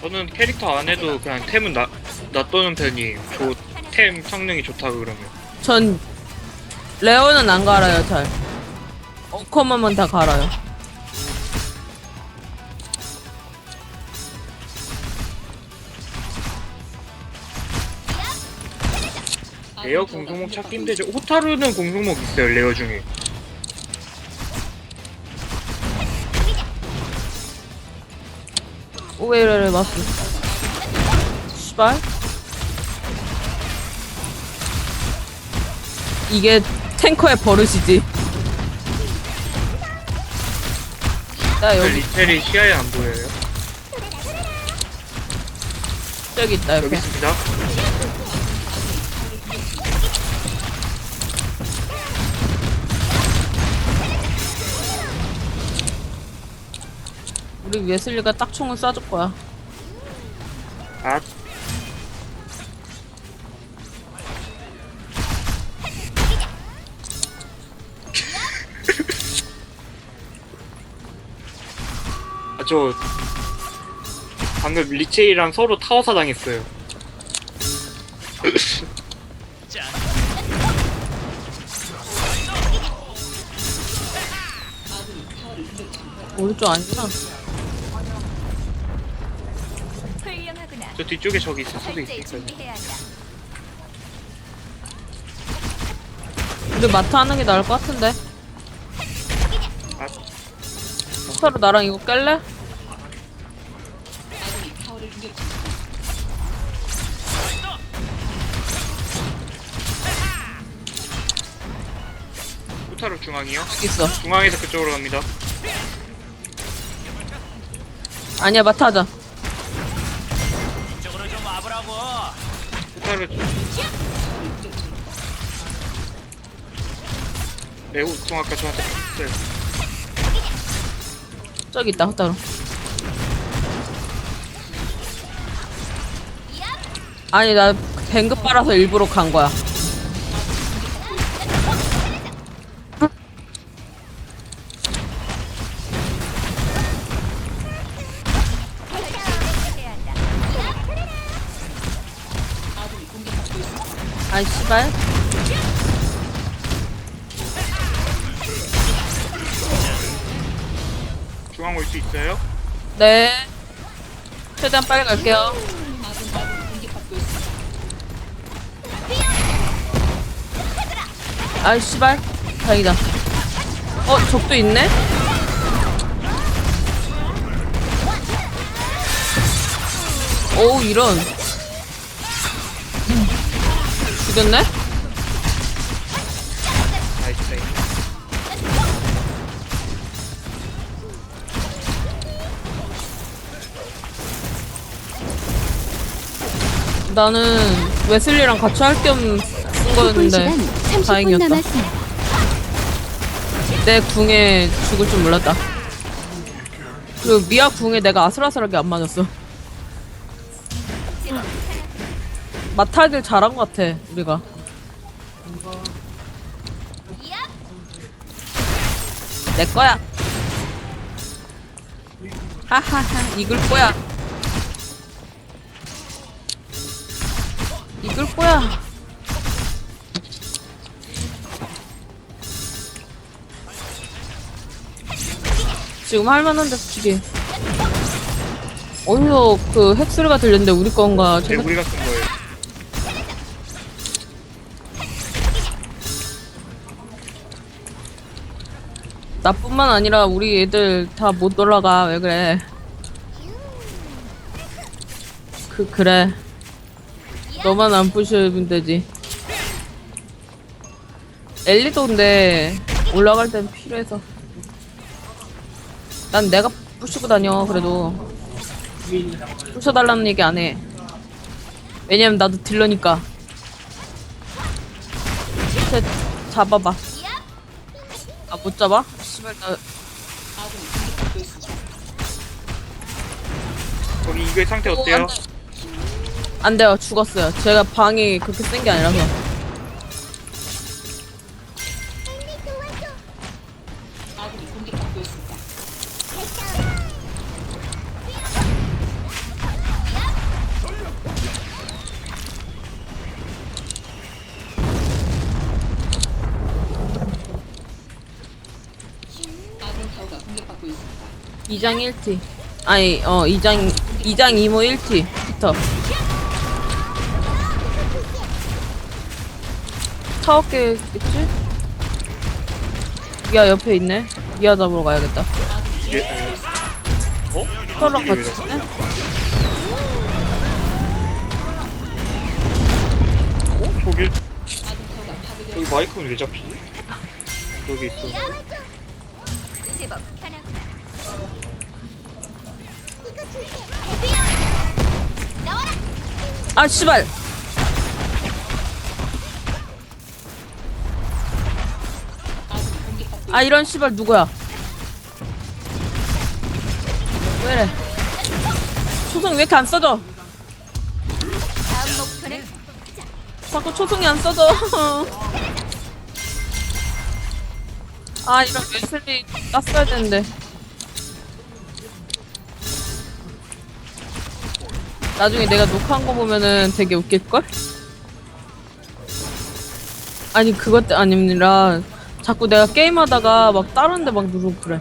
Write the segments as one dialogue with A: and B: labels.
A: 저는 캐릭터 안 해도 그냥 템은 나, 놔두는 편이에요. 조, 템 성능이 좋다 그러면.
B: 전 레오는 안 갈아요 잘 어커먼만 다 갈아요
A: 레어 공성목 찾기 힘들죠. 호타루는 공성목 있어요, 레어 중에.
B: 오웨이를 맞어 씨발 이게 탱커의 버릇이지 나 여기
A: 리텔이 시야에 안 보여요.
B: 저기 있다
A: 여기
B: 옆에
A: 있습니다.
B: 우리 웨슬리가 딱 총을 쏴줄 거야.
A: 아, 아, 저 방금 리체이랑 서로 타워사 당했어요.
B: 오른쪽 아니구나
A: 저 뒤쪽에 저기 있을 수도
C: 한다.
B: 우리 마트 하는 게 나을 것 같은데
A: 아,
B: 스타로 나랑 이거 깰래?
A: 호타루 중앙이요?
B: 있어
A: 중앙에서 그쪽으로 갑니다.
B: 아니야 마트 하자
A: 호타루 매우 통 아까 저한테 네.
B: 저기 있다 호타로. 아니 나 뱅급 빨아서 일부러 간 거야 씨발
A: 중앙 올 수 있어요?
B: 네. 최대한 빨리 갈게요. 아이 씨발. 다행이다. 어 적도 있네? 오우 이런 죽였네?
A: 나이스.
B: 나는 웨슬리랑 같이 할 겸 쓴
D: 소분
B: 거였는데
D: 시간 30분
B: 다행이었다. 내 궁에 죽을 줄 몰랐다. 그리고 미아 궁에 내가 아슬아슬하게 안 맞았어. 마타길 잘한 것 같아 우리가. 내 거야. 하하하 이글 거야. 이글 거야. 지금 할만한데 솔직히 어디서 그 핵소리가 들렸는데 우리 건가
A: 네,
B: 생각...
A: 우리가 쓴 거예요.
B: 나뿐만 아니라 우리 애들 다 못 올라가. 왜 그래? 그 그래. 너만 안 부시면 되지. 엘리도인데 올라갈 땐 필요해서. 난 내가 부시고 다녀 그래도. 부셔달라는 얘기 안해. 왜냐면 나도 딜러니까. 쟤 잡아봐. 아 못 잡아? 씨발 나
A: 거기 이글 상태 어때요?
B: 안 돼요. 죽었어요. 제가 방이 그렇게 센 게 아니라서 2장 1티. 아니, 어, 2장, 2장 2모 1티. 피터. 타워 깨겠지? 미아 옆에 있네. 미아 잡으러 가야겠다.
A: 예, 에, 어? 왜
B: 같이? 있네?
A: 어? 저기 여기 마이크는 왜 잡히지? 여기 있어
C: 제법 편하구나.
B: 아, 씨발! 아, 이런 씨발 누구야? 왜 이래? 초성 왜 이렇게 안 써져? 자꾸 초성이 안 써져. 아, 이런 웨슬리 땄어야 되는데. 나중에 내가 녹화한 거 보면은 되게 웃길걸? 아니, 그것 때 아니라 자꾸 내가 게임하다가 막 다른 데 막 누르고 그래.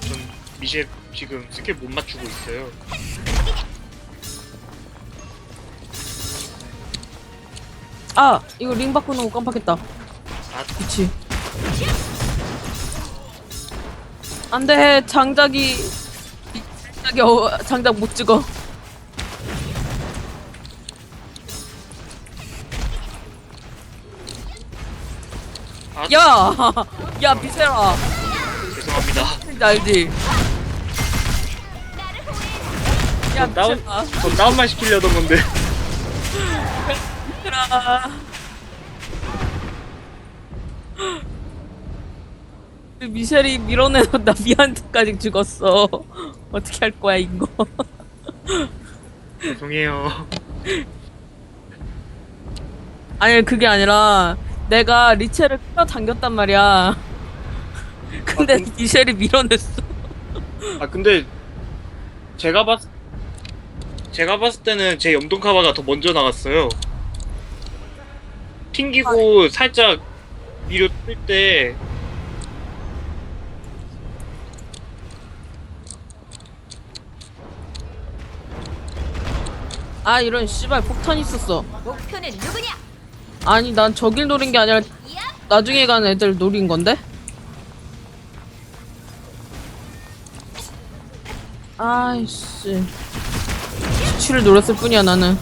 A: 전 미셸 지금 스킬 못 맞추고 있어요
B: 아! 이거 링 바꾸는 거 깜빡했다.
A: 아
B: 그치. 안 돼, 장작이. 장작이, 어, 장작 못 찍어.
A: 아,
B: 야! 야, 비세라.
A: 죄송합니다
B: 진짜 알지? 야,
A: 다운. 전 다운만 시키려던 건데
B: 비세라. 그 미셸이 밀어내서 나 미안트까지 죽었어. 어떻게 할 거야, 이거.
A: 죄송해요
B: 아니 그게 아니라 내가 리체를 끌어당겼단 말이야. 근데
A: 아, 근-
B: 미셸이 밀어냈어.
A: 아 근데 제가 봤 제가 봤을 때는 제 염동 카바가 더 먼저 나갔어요. 튕기고 살짝 위로 뜰 때
B: 아 이런 씨발 폭탄 있었어.
C: 목표는 누구냐?
B: 아니 난 저길 노린 게 아니라
C: 야!
B: 나중에 가는 애들 노린 건데. 아이씨. 치를 노렸을 뿐이야 나는.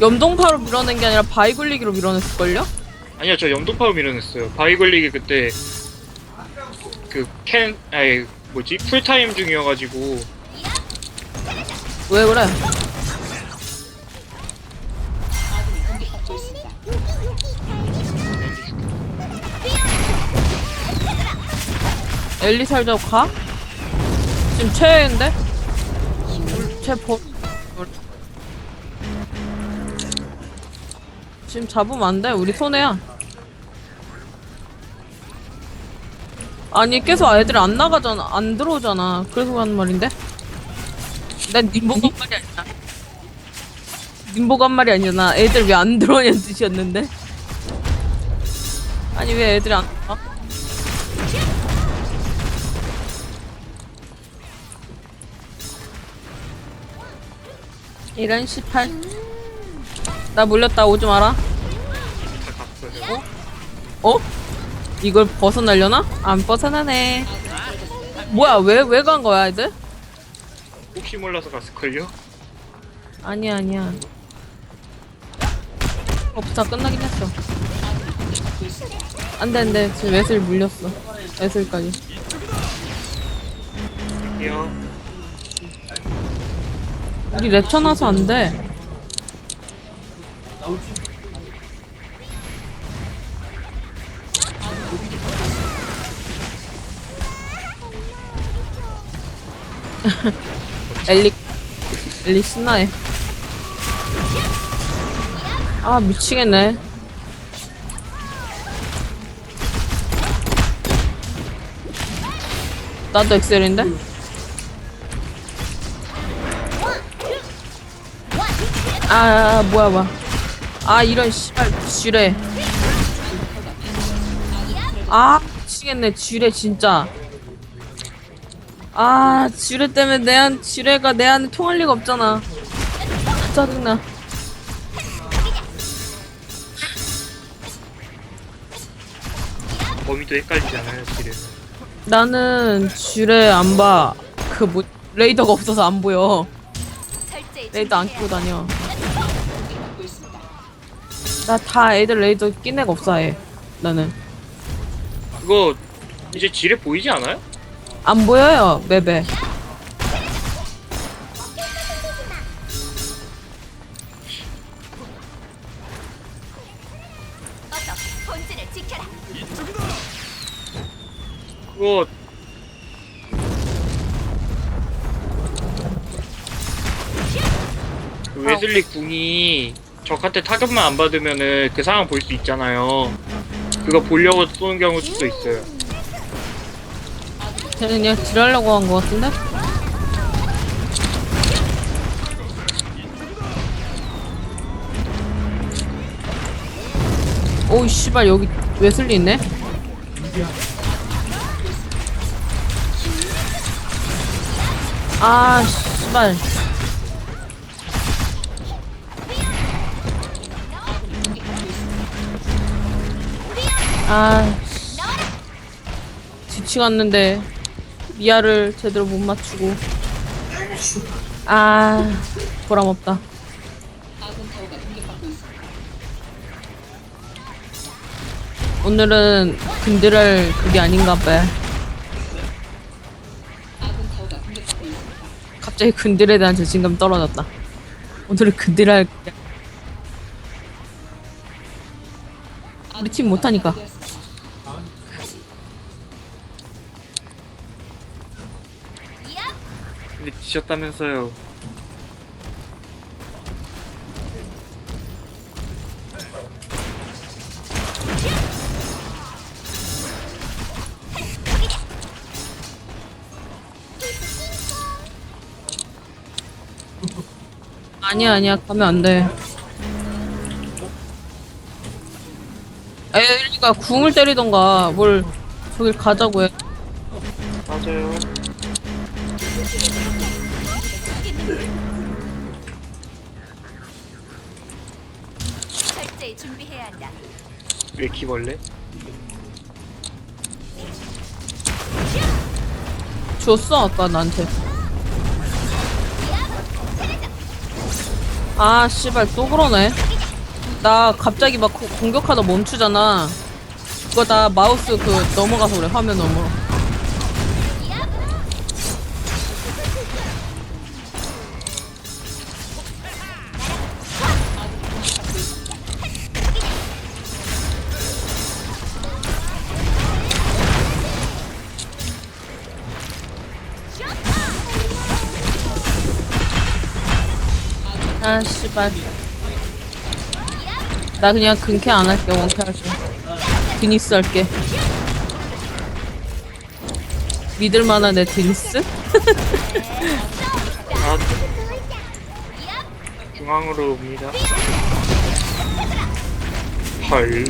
B: 염동파로 밀어낸 게 아니라 바위 굴리기로 밀어냈을걸요?
A: 아니요 저 염동 파로 밀어냈어요. 바위 걸리기 그때 그 캔 아니 뭐지 쿨타임 중이어가지고
B: 왜 그래? 엘리 살자고 가? 지금 최애인데? 최 버... 지금 잡으면 안 돼. 우리 손해야. 아니 계속 애들이 안 나가잖아. 안 들어오잖아. 그래서 하는 말인데? 난 님보고 한 말이 아니야. 님보고 한 말이 아니잖아. 애들 왜 안 들어오냐는 뜻이었는데. 아니 왜 애들이 안 와? 이런 18. 나 물렸다 오지 마라.
A: 다 갔어요.
B: 어? 이걸 벗어나려나? 안 벗어나네. 뭐야 왜 왜 간 거야 애들?
A: 혹시 몰라서 갔을걸요?
B: 아니야 아니야. 어, 다 끝나긴 했어. 안돼 안돼 지금 웨슬 물렸어. 웨슬까지.
A: 갈게요.
B: 우리 랩쳐 나서 안 돼. 엘리 엘리 신나해. 아 미치겠네. 나도 엑셀인데? 아 뭐야 뭐야 아 이런 씨발 지뢰 아 미치겠네 지뢰 진짜 아 지뢰 때문에 내 안 지뢰가 내 안에 통할 리가 없잖아. 아, 짜증나.
A: 범위도 헷갈리잖아요, 지금.
B: 나는 지뢰 안봐그 뭐 레이더가 없어서 안 보여. 레이더 안 끼고 다녀. 나 다 애들 레이더 낀 애가 없어 해 나는.
A: 그거 이제 지뢰 보이지 않아요?
B: 안 보여요 맵에.
A: 그거 그 웨슬리 궁이 적한테 타격만 안 받으면은 그 상황 볼 수 있잖아요. 그거 보려고 쏘는 경우도 있어요.
B: 쟤는 그냥 딜하려고 한거 같은데? 오이 씨발 여기 웨슬리 있네? 아 씨발 아 뒤치 갔는데 미아를 제대로 못 맞추고. 아 보람없다. 오늘은 근딜할 그게 아닌가 봐. 갑자기 근딜에 대한 자신감 떨어졌다. 오늘은 그게 우리 팀 못하니까
A: 지셨다면서요.
B: 아니야 아니야 가면 안 돼 에일리가 궁을 때리던가 뭘 저길 가자고 해
A: 맞아요. 왜 키벌레?
B: 줬어 아까 나한테. 아 씨발 또 그러네. 나 갑자기 막 고- 공격하다 멈추잖아. 그거 다 마우스 그 넘어가서 그래 화면 넘어 아 씨발 나 그냥 근캐 안 할게 원캐 할게 드니스 할게 믿을만한 애 드니스?
A: 아, 중앙으로 옵니다. 헐.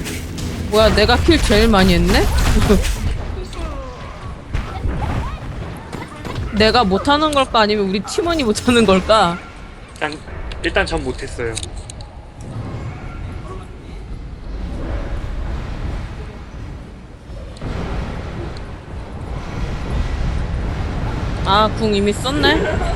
B: 뭐야 내가 킬 제일 많이 했네? 내가 못하는 걸까 아니면 우리 팀원이 못하는 걸까?
A: 일단 일단 전 못했어요.
B: 아 궁 이미 썼네?